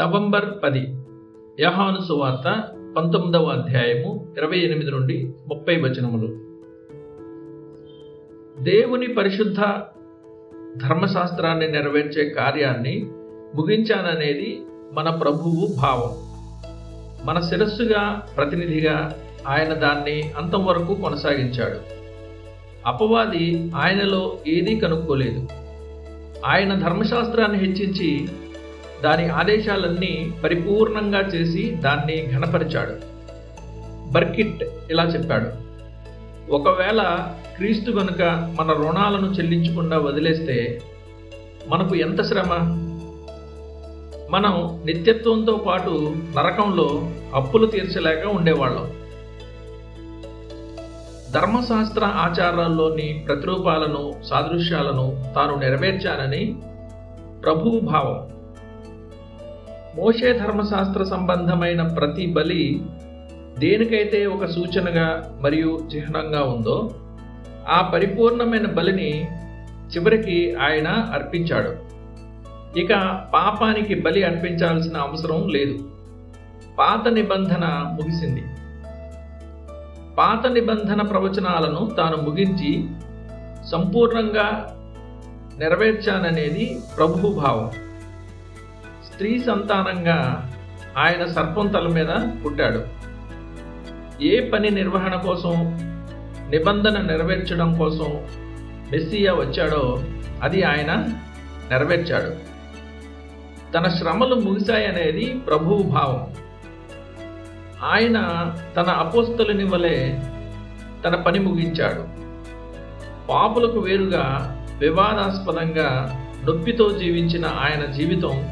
November పది యహాను సువార్త పంతొమ్మిదవ అధ్యాయము ఇరవై ఎనిమిది నుండి ముప్పై వచనములు. దేవుని పరిశుద్ధ ధర్మశాస్త్రాన్ని నెరవేర్చే కార్యాన్ని ముగించాననేది మన ప్రభువు భావం. మన శిరస్సుగా ప్రతినిధిగా ఆయన దాన్ని అంతం వరకు కొనసాగించాడు. అపవాది ఆయనలో ఏదీ కనుక్కోలేదు. ఆయన ధర్మశాస్త్రాన్ని హెచ్చించి దాని ఆదేశాలన్నీ పరిపూర్ణంగా చేసి దాన్ని ఘనపరిచాడు. బర్కిట్ ఇలా చెప్పాడు ఒకవేళ క్రీస్తు గనుక మన రుణాలను చెల్లించకుండా వదిలేస్తే మనకు ఎంత శ్రమ? మనం నిత్యత్వంతో పాటు నరకంలో అప్పులు తీర్చలేక ఉండేవాళ్ళం. ధర్మశాస్త్ర ఆచారాల్లోని ప్రతిరూపాలను సాదృశ్యాలను తాను నెరవేర్చానని ప్రభువు భావం. మోషే ధర్మశాస్త్ర సంబంధమైన ప్రతి బలి దేనికైతే ఒక సూచనగా మరియు చిహ్నంగా ఉందో ఆ పరిపూర్ణమైన బలిని చివరికి ఆయన అర్పించాడు. ఇక పాపానికి బలి అర్పించాల్సిన అవసరం లేదు. పాత నిబంధన ముగిసింది. పాత నిబంధన ప్రవచనాలను తాను ముగించి సంపూర్ణంగా నెరవేర్చాననేది ప్రభు భావం స్త్రీ సంతానంగా ఆయన సర్పం తల మీద పుట్టాడు. ఏ పని నిర్వహణ కోసం నిబంధన నెరవేర్చడం కోసం మెస్సియా వచ్చాడో అది ఆయన నెరవేర్చాడు. తన శ్రమలు ముగిశాయనేది ప్రభువు భావం. ఆయన తన అపోస్తలని వలె తన పని ముగించాడు. పాపులకు వేరుగా వివాదాస్పదంగా నొప్పితో జీవించిన ఆయన జీవితం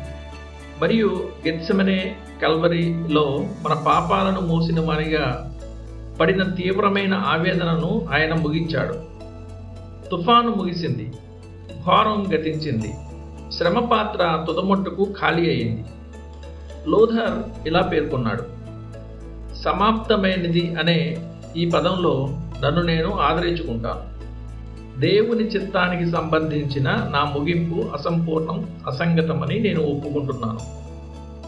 మరియు గెత్సమనే కల్వరిలో మన పాపాలను మోసిన వారిగా పడిన తీవ్రమైన ఆవేదనను ఆయన ముగించాడు. తుఫాను ముగిసింది. ఘోరం గతించింది. శ్రమ పాత్ర తుదమొట్టుకు ఖాళీ అయింది. లోథర్ ఇలా పేర్కొన్నాడు. సమాప్తమైనది అనే ఈ పదంలో నన్ను నేను ఆదరించుకుంటాను. దేవుని చిత్తానికి సంబంధించిన నా ముగింపు అసంపూర్ణం అసంగతమని నేను ఒప్పుకుంటున్నాను.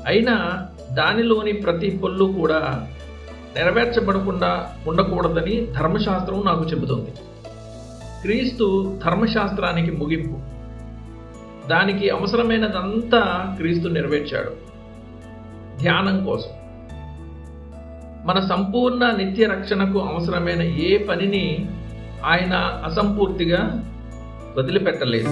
అయినా దానిలోని ప్రతి పొల్లు కూడా నెరవేర్చబడకుండా ఉండకూడదని ధర్మశాస్త్రం నాకు చెబుతుంది. క్రీస్తు ధర్మశాస్త్రానికి ముగింపు. దానికి అవసరమైనదంతా క్రీస్తు నెరవేర్చాడు. ధ్యానం కోసం. మన సంపూర్ణ నిత్య రక్షణకు అవసరమైన ఏ పనిని ఆయన అసంపూర్తిగా వదిలిపెట్టలేదు.